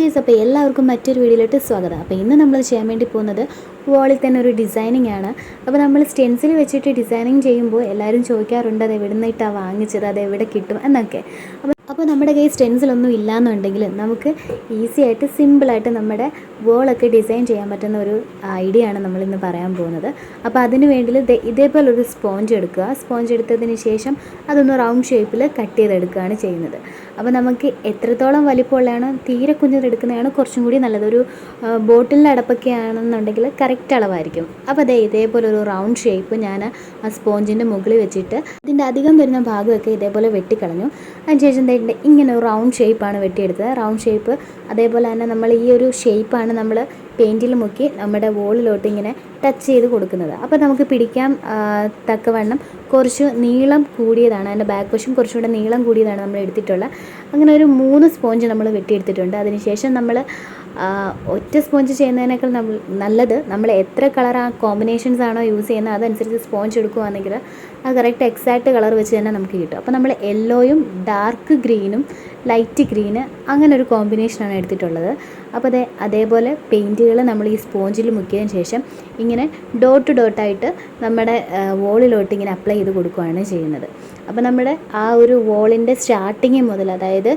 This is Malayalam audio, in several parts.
ഗൈസ് അപ്പോൾ എല്ലാവർക്കും മറ്റൊരു വീഡിയോയിലോട്ട് സ്വാഗതം. അപ്പോൾ ഇന്ന് നമ്മൾ ചെയ്യാൻ വേണ്ടി പോകുന്നത് വാളിൽ തന്നെ ഒരു ഡിസൈനിങ് ആണ്. അപ്പോൾ നമ്മൾ സ്റ്റെൻസിൽ വെച്ചിട്ട് ഡിസൈനിങ് ചെയ്യുമ്പോൾ എല്ലാവരും ചോദിക്കാറുണ്ട് അത് എവിടെ നിന്നിട്ടാണ് വാങ്ങിച്ചത്? അത് എവിടെ കിട്ടും? എന്നൊക്കെ. അപ്പോൾ അപ്പോൾ നമ്മുടെ കയ്യിൽ സ്റ്റെൻസിലൊന്നും ഇല്ലയെന്നുണ്ടെങ്കിൽ നമുക്ക് ഈസി ആയിട്ട് സിമ്പിളായിട്ട് നമ്മുടെ വോളൊക്കെ ഡിസൈൻ ചെയ്യാൻ പറ്റുന്ന ഒരു ഐഡിയ ആണ് നമ്മളിന്ന് പറയാൻ പോകുന്നത്. അപ്പോൾ അതിന് വേണ്ടി ഇതേപോലൊരു സ്പോഞ്ച് എടുക്കുക. സ്പോഞ്ച് എടുത്തതിന് ശേഷം അതൊന്ന് റൗണ്ട് ഷേപ്പിൽ കട്ട് ചെയ്തെടുക്കുകയാണ് ചെയ്യുന്നത്. അപ്പോൾ നമുക്ക് എത്രത്തോളം വലിപ്പമുള്ളതാണ് തീരെ കുഞ്ഞിതെടുക്കുന്നതാണ് കുറച്ചും കൂടി നല്ലത്. ഒരു ബോട്ടിലിന്റെ അടപ്പൊക്കെ ആണെന്നുണ്ടെങ്കിൽ കറക്റ്റ് അളവായിരിക്കും. അപ്പോൾ അതേ ഇതേപോലെ ഒരു റൗണ്ട് ഷേപ്പ് ഞാൻ ആ സ്പോഞ്ചിന്റെ മുകളിൽ വെച്ചിട്ട് ഇതിന്റെ അധികം വരുന്ന ഭാഗമൊക്കെ ഇതേപോലെ വെട്ടിക്കളഞ്ഞു. അതിനുശേഷം ഇണ്ട് ഇങ്ങനെ ഒരു റൗണ്ട് ഷേപ്പാണ് വെട്ടിയെടുത്തത്. റൗണ്ട് ഷേപ്പ് അതേപോലെ തന്നെ നമ്മൾ ഈ ഒരു ഷേപ്പാണ് നമ്മൾ പെയിന്റിൽ മുക്കി നമ്മുടെ വോളിലോട്ട് ഇങ്ങനെ ടച്ച് ചെയ്ത് കൊടുക്കുന്നത്. അപ്പോൾ നമുക്ക് പിടിക്കാൻ തക്കവണ്ണം. കുറച്ച് നീളം കൂടിയതാണ്. അതിന്റെ ബാക്ക് വശം കുറച്ചുകൂടെ നീളം കൂടിയതാണ് നമ്മൾ എടുത്തിട്ടുള്ളത്. അങ്ങനെ ഒരു മൂന്ന് സ്പോഞ്ച് നമ്മൾ വെട്ടിയെടുത്തിട്ടുണ്ട്. അതിനുശേഷം നമ്മൾ ഒറ്റ സ്പോഞ്ച് ചെയ്യുന്നതിനേക്കാൾ നമ്മൾ നല്ലത് നമ്മൾ എത്ര കളർ ആ കോമ്പിനേഷൻസ് ആണോ യൂസ് ചെയ്യുന്നത് അതനുസരിച്ച് സ്പോഞ്ച് എടുക്കുകയാണെങ്കിൽ അത് കറക്റ്റ് എക്സാക്റ്റ് കളർ വെച്ച് തന്നെ നമുക്ക് കിട്ടും. അപ്പോൾ നമ്മൾ യെല്ലോയും ഡാർക്ക് ഗ്രീനും ലൈറ്റ് ഗ്രീന് അങ്ങനെ ഒരു കോമ്പിനേഷനാണ് എടുത്തിട്ടുള്ളത്. അപ്പോൾ അതേ അതേപോലെ പെയിന്റുകൾ നമ്മൾ ഈ സ്പോഞ്ചിൽ മുക്കിയതിന് ശേഷം ഇങ്ങനെ ഡോട്ട് ഡോട്ടായിട്ട് നമ്മുടെ വോളിലോട്ട് ഇങ്ങനെ അപ്ലൈ ചെയ്ത് കൊടുക്കുകയാണ് ചെയ്യുന്നത്. അപ്പോൾ നമ്മുടെ ആ ഒരു വോളിന്റെ സ്റ്റാർട്ടിങ് മുതൽ അതായത്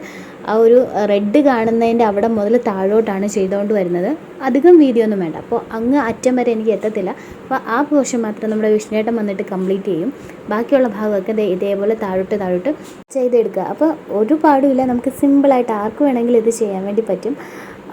ആ ഒരു റെഡ് കാണുന്നതിന്റെ അവിടെ മുതൽ താഴോട്ടാണ് ചെയ്തുകൊണ്ട് വരുന്നത്. അധികം വീഡിയോ ഒന്നും വേണ്ട. അപ്പോൾ അങ്ങ് അറ്റം വരെ എനിക്ക് എത്തത്തില്ല. അപ്പോൾ ആ പോർഷൻ മാത്രം നമ്മുടെ വിഷ്ണുവേട്ടൻ വന്നിട്ട് കംപ്ലീറ്റ് ചെയ്യും. ബാക്കിയുള്ള ഭാഗമൊക്കെ ഇതേപോലെ താഴോട്ട് താഴോട്ട് ചെയ്തെടുക്കുക. അപ്പോൾ ഒരു പാടുമില്ല. നമുക്ക് സിമ്പിളായിട്ട് ആർക്ക് വേണമെങ്കിലും ഇത് ചെയ്യാൻ വേണ്ടി പറ്റും.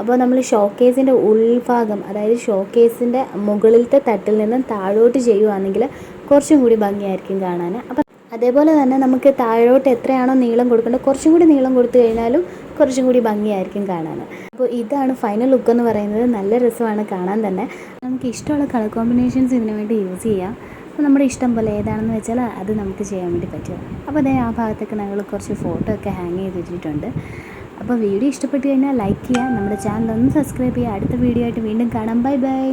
അപ്പോൾ നമ്മൾ ഷോക്കേസിന്റെ ഉൾഭാഗം അതായത് ഷോക്കേസിന്റെ മുകളിലത്തെ തട്ടിൽ നിന്നും താഴോട്ട് ചെയ്യുവാണെങ്കിൽ കുറച്ചും കൂടി ഭംഗിയായിരിക്കും കാണാൻ. അപ്പം അതേപോലെ തന്നെ നമുക്ക് താഴോട്ട് എത്രയാണോ നീളം കൊടുക്കേണ്ടത് കുറച്ചും കൂടി നീളം കൊടുത്തു കഴിഞ്ഞാലും കുറച്ചും കൂടി ഭംഗിയായിരിക്കും കാണാൻ. അപ്പോൾ ഇതാണ് ഫൈനൽ ലുക്ക് എന്ന് പറയുന്നത്. നല്ല രസമാണ് കാണാൻ തന്നെ. നമുക്ക് ഇഷ്ടമുള്ള കളർ കോമ്പിനേഷൻസ് ഇതിനു വേണ്ടി യൂസ് ചെയ്യാം. അപ്പോൾ നമ്മുടെ ഇഷ്ടം പോലെ ഏതാണെന്ന് വെച്ചാൽ അത് നമുക്ക് ചെയ്യാൻ വേണ്ടി പറ്റും. അപ്പോൾ അതേ ആ ഭാഗത്തൊക്കെ ഞങ്ങൾ കുറച്ച് ഫോട്ടോ ഒക്കെ ഹാങ് ചെയ്തിട്ടുണ്ട് അപ്പോൾ വീഡിയോ ഇഷ്ടപ്പെട്ട് കഴിഞ്ഞാൽ ലൈക്ക് ചെയ്യുക. നമ്മുടെ ചാനൽ ഒന്ന് സബ്സ്ക്രൈബ് ചെയ്യുക. അടുത്ത വീഡിയോ ആയിട്ട് വീണ്ടും കാണാം. Bye bye